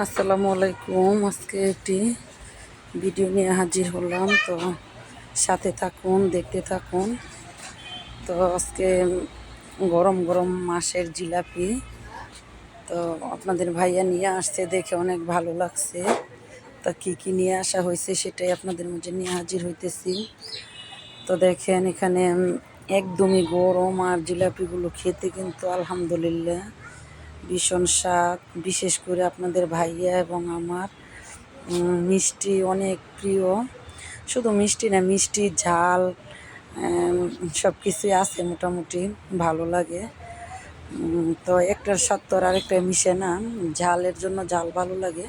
আসসালামু আলাইকুম। আজকে একটি ভিডিও নিয়ে হাজির হলাম। তো সাথে থাকুন, দেখতে থাকুন। তো আজকে গরম গরম মাসের জিলাপি। তো আপনাদের ভাইয়া নিয়ে আসছে, দেখে অনেক ভালো লাগছে। তা কি কি নিয়ে আসা হয়েছে সেটাই আপনাদের মাঝে নিয়ে হাজির হইতেছি। তো দেখেন এখানে একদমই গরম আর জিলাপিগুলো খেতে কিন্তু আলহামদুলিল্লাহ। ভীষণ স্বাদ, বিশেষ করে আপনাদের ভাইয়া এবং আমার। মিষ্টি অনেক প্রিয়। শুধু মিষ্টি না, মিষ্টি, ঝাল সব কিছুই আছে মোটামুটি, ভালো লাগে। তো একটার আর আরেকটা মিশে না। ঝালের জন্য ঝাল ভালো লাগে,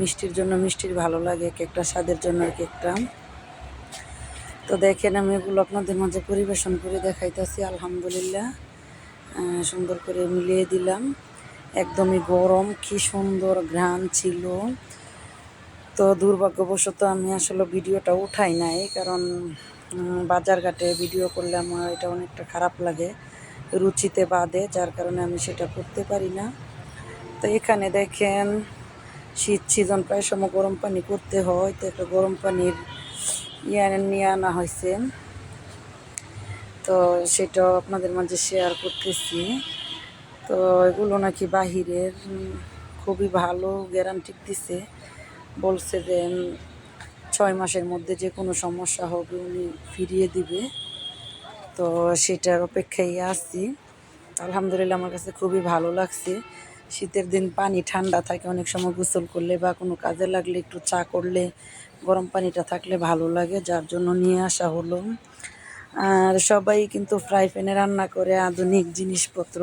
মিষ্টির জন্য মিষ্টির ভালো লাগে এক একটা স্বাদের জন্য এক একটা তো দেখেন, আমি এগুলো আপনাদের মাঝে পরিবেশন করে দেখাইতেছি, আলহামদুলিল্লাহ। সুন্দর করে মিলিয়ে দিলাম। একদমই গরম, কি সুন্দর ঘ্রাণ ছিল। তো দুর্ভাগ্যবশত আমি আসলে ভিডিওটা উঠাই নাই, কারণ বাজারঘাটে ভিডিও করলে আমার এটা অনেকটা খারাপ লাগে, রুচিতে বাদে যার কারণে আমি সেটা করতে পারি না। তো এখানে দেখেন, শীত সিজন, প্রায় সময় গরম পানি করতে হয়, তো একটা গরম পানির ইয়ে নিয়ে আনা হয়েছে। তো সেটাও আপনাদের মাঝে শেয়ার করতেছি। তো এগুলো নাকি বাহিরের, খুবই ভালো গ্যারান্টি দিছে। বলছে যে ছয় মাসের মধ্যে যে কোনো সমস্যা হবে উনি ফিরিয়ে দিবে। তো সেটার অপেক্ষায় আসছি আলহামদুলিল্লাহ আমার কাছে খুবই ভালো লাগছে। শীতের দিন পানি ঠান্ডা থাকে, অনেক সময় গোসল করলে বা কোনো কাজে লাগলে একটু চা করলে, গরম পানিটা থাকলে ভালো লাগে, যার জন্য নিয়ে আসা হলো। আর সবাই কিন্তু ফ্রাই প্যানে রান্না করে, আধুনিক জিনিসপত্র।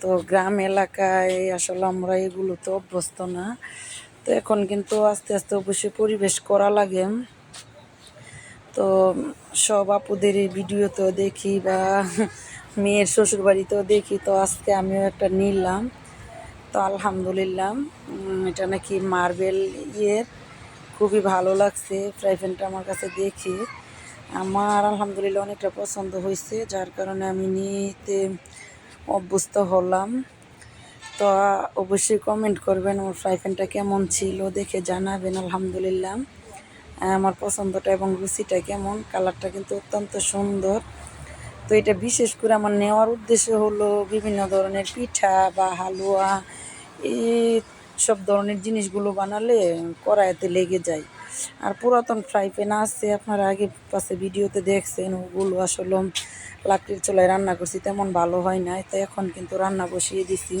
তো গ্রাম এলাকায় আসলে আমরা এগুলো তো অভ্যস্ত না। তো এখন কিন্তু আস্তে আস্তে অবশ্যই পরিবেশ করা লাগে। তো সব আপুদের এই ভিডিওতেও দেখি বা মেয়ের শ্বশুর বাড়িতেও দেখি। তো আজকে আমিও একটা নিলাম। তো আলহামদুলিল্লাহ এটা নাকি মার্বেল ইয়ের। খুবই ভালো লাগছে ফ্রাই প্যানটা আমার কাছে দেখি। আমার আলহামদুলিল্লাহ অনেকটা পছন্দ হয়েছে, যার কারণে আমি নিতে অভ্যস্ত হলাম। তো অবশ্যই কমেন্ট করবেন আমার ফ্রাই প্যানটা কেমন ছিল দেখে জানাবেন, আলহামদুলিল্লাহ। আমার পছন্দটা এবং রুচিটা কেমন কালারটা কিন্তু অত্যন্ত সুন্দর। তো এটা বিশেষ করে আমার নেওয়ার উদ্দেশ্য হলো বিভিন্ন ধরনের পিঠা বা হালুয়া, এই সব ধরনের জিনিসগুলো বানালে কড়াইতে লেগে যায়। আর পুরাতন ফ্রাই প্যান আছে, আপনারা আগে পাশে ভিডিওতে দেখছেন, ওগুলো আসলে লাকড়ির চুলায় রান্না করছি, তেমন ভালো হয় নাই তো এখন কিন্তু রান্না বসিয়ে দিছি।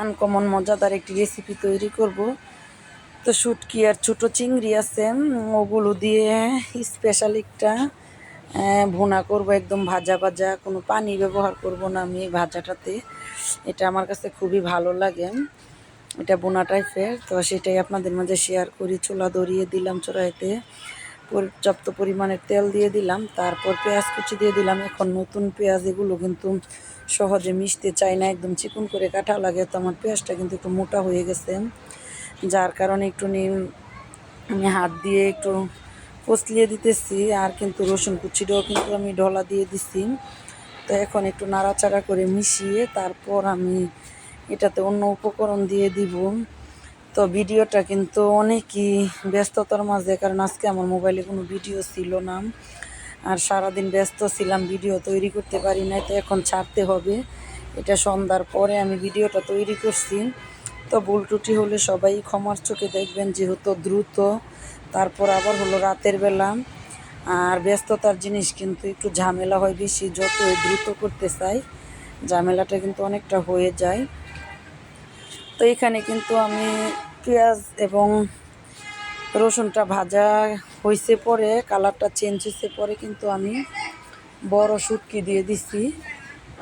আনকমন, মজাদার একটি রেসিপি তৈরি করব। তো শুটকি আর ছোটো চিংড়ি আছে, ওগুলো দিয়ে স্পেশাল একটা ভুনা করব, একদম ভাজা ভাজা, কোনো পানি ব্যবহার করব না আমি ভাজাটাতে, এটা আমার কাছে খুবই ভালো লাগে। এটা বোনা টাইপের তো সেটাই আপনাদের মাঝে শেয়ার করি। চুলা ধরিয়ে দিলাম চড়াইতে পর্যাপ্ত পরিমাণের তেল দিয়ে দিলাম, তারপর পেঁয়াজ কুচি দিয়ে দিলাম। এখন নতুন পেঁয়াজ, এগুলো কিন্তু সহজে মিশতে চাই না, একদম চিকন করে কাটা লাগে। তো আমার পেঁয়াজটা কিন্তু একটু মোটা হয়ে গেছে, যার কারণে একটু আমি হাত দিয়ে একটু কচলিয়ে দিতেছি, আর কিন্তু রসুন কুচিটাও কিন্তু আমি ঢলা দিয়ে দিছি। তো এখন একটু নাড়াচাড়া করে মিশিয়ে তারপর আমি এটাতে অন্য উপকরণ দিয়ে দিব। তো ভিডিওটা কিন্তু অনেকই ব্যস্ততার মাঝে, কারণ আজকে আমার মোবাইলে কোনো ভিডিও ছিল না। আর সারাদিন ব্যস্ত ছিলাম, ভিডিও তৈরি করতে পারি নাই, তো এখন ছাড়তে হবে। এটা সন্ধ্যার পরে আমি ভিডিওটা তৈরি করছি। তো ভুল ত্রুটি হলে সবাই ক্ষমার চোখে দেখবেন, যেহেতু দ্রুত। তারপর আবার হলো রাতের বেলা। আর ব্যস্ততার জিনিস কিন্তু একটু ঝামেলা হয় বেশি, যতই দ্রুত করতে চাই, ঝামেলাটা কিন্তু অনেকটা হয়ে যায়। তো এখানে কিন্তু আমি পেঁয়াজ এবং রসুনটা ভাজা হয়েছে পরে, কালারটা চেঞ্জ হয়েছে পরে কিন্তু আমি বড় শুটকি দিয়ে দিছি।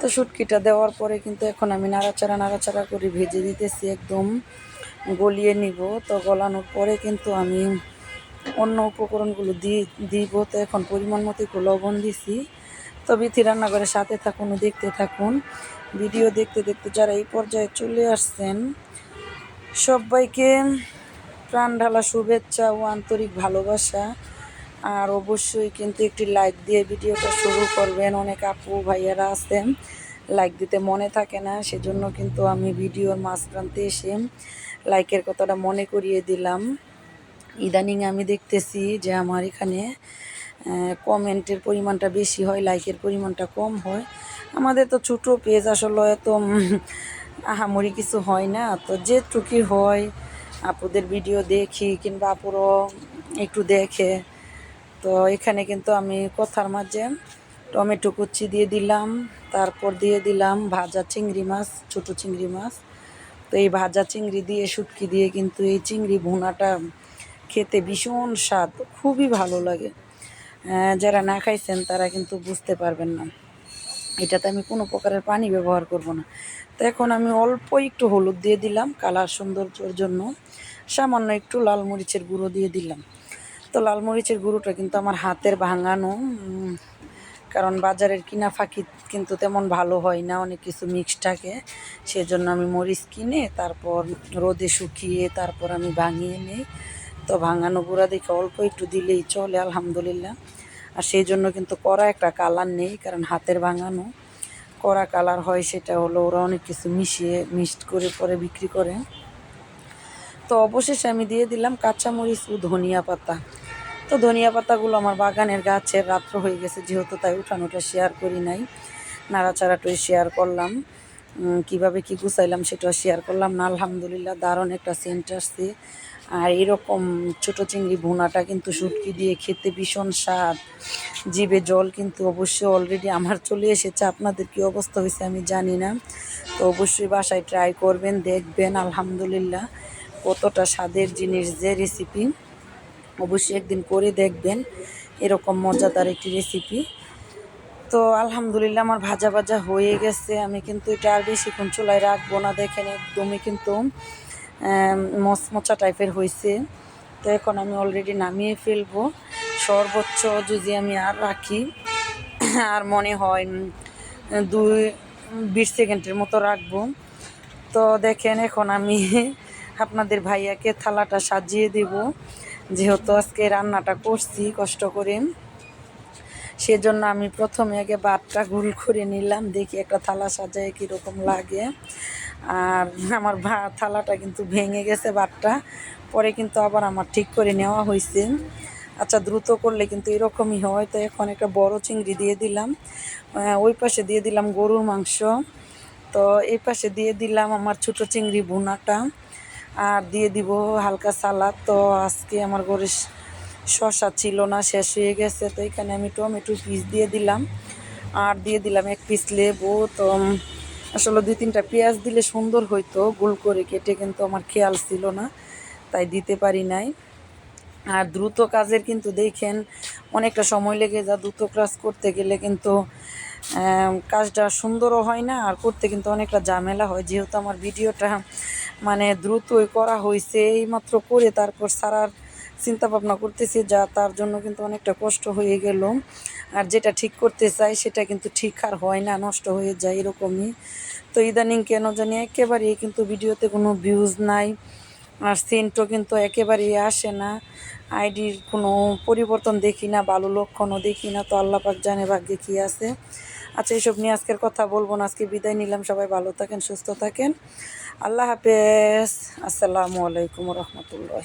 তো শুটকিটা দেওয়ার পরে কিন্তু এখন আমি নাড়াচাড়া নাড়াচাড়া করে ভেজে দিতেছি, একদম গলিয়ে নিব। তো গলানোর পরে কিন্তু আমি অন্য উপকরণগুলো দিয়ে দিব। তো এখন পরিমাণ মতো একটু লবণ দিছি। তো বিথি রান্নাঘরের সাথে থাকুন দেখতে থাকুন। ভিডিও দেখতে দেখতে যারা এই পর্যায়ে চলে আসছেন, সবাইকে প্রাণ ঢালা শুভেচ্ছা ও আন্তরিক ভালোবাসা। আর অবশ্যই কিন্তু একটি লাইক দিয়ে ভিডিওটা শুরু করবেন। অনেক আপু ভাইয়ারা আছেন লাইক দিতে মনে থাকে না, সেজন্য কিন্তু আমি ভিডিওর মাঝপ্রান্তে এসে লাইকের কথাটা মনে করিয়ে দিলাম। ইদানিং আমি দেখতেছি যে আমার এখানে কমেন্টের পরিমাণটা বেশি হয়, লাইকের পরিমাণটা কম হয়। আমাদের তো ছোটো পেজ আসলে এত আহামরি কিছু হয় না। তো যেটুকুই হয়, আপুদের ভিডিও দেখি কিংবা আপুরও একটু দেখে। তো এখানে কিন্তু আমি কথার মাঝে টমেটো কুচি দিয়ে দিলাম, তারপর দিয়ে দিলাম ভাজা চিংড়ি মাছ, ছোটো চিংড়ি মাছ। তো এই ভাজা চিংড়ি দিয়ে, শুটকি দিয়ে কিন্তু এই চিংড়ি ভুনাটা খেতে ভীষণ স্বাদ, খুবই ভালো লাগে। যারা না খাইছেন তারা কিন্তু বুঝতে পারবেন না। এটাতে আমি কোনো প্রকারের পানি ব্যবহার করব না। তো এখন আমি অল্প একটু হলুদ দিয়ে দিলাম, কালার সৌন্দর্যর জন্য। সামান্য একটু লাল মরিচের গুঁড়ো দিয়ে দিলাম। তো লাল মরিচের গুঁড়োটা কিন্তু আমার হাতের ভাঙানো কারণ বাজারের কিনা ফাঁকি কিন্তু তেমন ভালো হয় না, অনেক কিছু মিক্স থাকে। সেজন্য আমি মরিচ কিনে তারপর রোদে শুকিয়ে তারপর আমি ভাঙিয়ে নিই। তো ভাঙানো গুঁড়া দেখে অল্প একটু দিলেই চলে, আলহামদুলিল্লাহ। আর সেই জন্য কিন্তু কড়া একটা কালার নেই, কারণ হাতের ভাঙানো। কড়া কালার হয় সেটা হলো ওরা অনেক কিছু মিশিয়ে, মিক্সড করে পরে বিক্রি করে। তো অবশেষে আমি দিয়ে দিলাম কাঁচামরিচ ও ধনিয়া পাতা। তো ধনিয়া পাতাগুলো আমার বাগানের গাছের রাত্র হয়ে গেছে, যেহেতু তাই উঠানোটা শেয়ার করি নাই। নাড়াচাড়াটাই শেয়ার করলাম। কীভাবে কি গুছাইলাম সেটা শেয়ার করলাম না, আলহামদুলিল্লাহ, দারুণ একটা সেন্ট আসছে। আর এরকম ছোটো চিংড়ি ভুনাটা কিন্তু শুটকি দিয়ে খেতে ভীষণ স্বাদ। জিভে জল কিন্তু অবশ্যই অলরেডি আমার চলে এসেছে। আপনাদের কি অবস্থা হয়েছে আমি জানি না। তো অবশ্যই বাসায় ট্রাই করবেন, দেখবেন, আলহামদুলিল্লাহ। কতটা স্বাদের জিনিস যে রেসিপি অবশ্যই একদিন করে দেখবেন, এরকম মজাদার একটি রেসিপি তো আলহামদুলিল্লাহ আমার ভাজা ভাজা হয়ে গেছে। আমি কিন্তু এটা আর বেশিক্ষণ চুলায় রাখব না। দেখেন একদমই কিন্তু মচমচা টাইপের হয়েছে তো এখন আমি অলরেডি নামিয়ে ফেলব। সর্বোচ্চ যদি আমি আর রাখি, আর মনে হয় দুই, বিশ সেকেন্ডের মতো রাখব। তো দেখেন, এখন আমি আপনাদের ভাইয়াকে থালাটা সাজিয়ে দেব। যেহেতু আজকে রান্নাটা করছি, কষ্ট করে। সেজন্য আমি প্রথমে আগে বাটটা গুল করে নিলাম, দেখি একটা থালা সাজায় কীরকম লাগে। আর আমার থালাটা কিন্তু ভেঙে গেছে বাটটা পরে কিন্তু আবার আমার ঠিক করে নেওয়া হয়েছে। আচ্ছা দ্রুত করলে কিন্তু এরকমই হয়। তো এখন একটা বড় চিংড়ি দিয়ে দিলাম। ওই পাশে দিয়ে দিলাম গরুর মাংস। তো এই পাশে দিয়ে দিলাম আমার ছোটো চিংড়ি ভুনাটা। আর দিয়ে দিব হালকা সালাদ। তো আজকে আমার স- শসা ছিল না, শেষ হয়ে গেছে। তো এখানে আমি টমেটো পিস দিয়ে দিলাম। আর দিয়ে দিলাম এক পিস লেবু। তো আসলে দুই তিনটা পেঁয়াজ দিলে সুন্দর হইতো। গোল করে কেটে কিন্তু আমার খেয়াল ছিল না, তাই দিতে পারি নাই। আর দ্রুত কাজের কিন্তু দেখেন, অনেকটা সময় লেগে যা দ্রুত কাজ করতে গেলে কিন্তু কাজটা সুন্দরও হয় না, আর করতে কিন্তু অনেকটা ঝামেলা হয়। যেহেতু আমার ভিডিওটা মানে দ্রুতই করা হয়েছে, এইমাত্র করে তারপর সারার চিন্তা ভাবনা করতেছি যা তার জন্য কিন্তু অনেকটা কষ্ট হয়ে গেল। আর যেটা ঠিক করতে চাই সেটা কিন্তু ঠিক আর হয় না, নষ্ট হয়ে যায় এরকমই। তো ইদানিং কেন জানি একেবারেই কিন্তু ভিডিওতে কোনো ভিউজ নাই, আর সেন্টও কিন্তু একেবারেই আসে না। আইডির কোনো পরিবর্তন দেখি না, ভালো লক্ষণও দেখি না, তো আল্লাহ পাক জানে ভাগ্যে কী আছে। আচ্ছা এইসব নিয়ে আজকের কথা বলব না, আজকে বিদায় নিলাম, সবাই ভালো থাকেন, সুস্থ থাকেন। আল্লাহ হাফেজ, আসসালামু আলাইকুম রহমতুল্লাহ।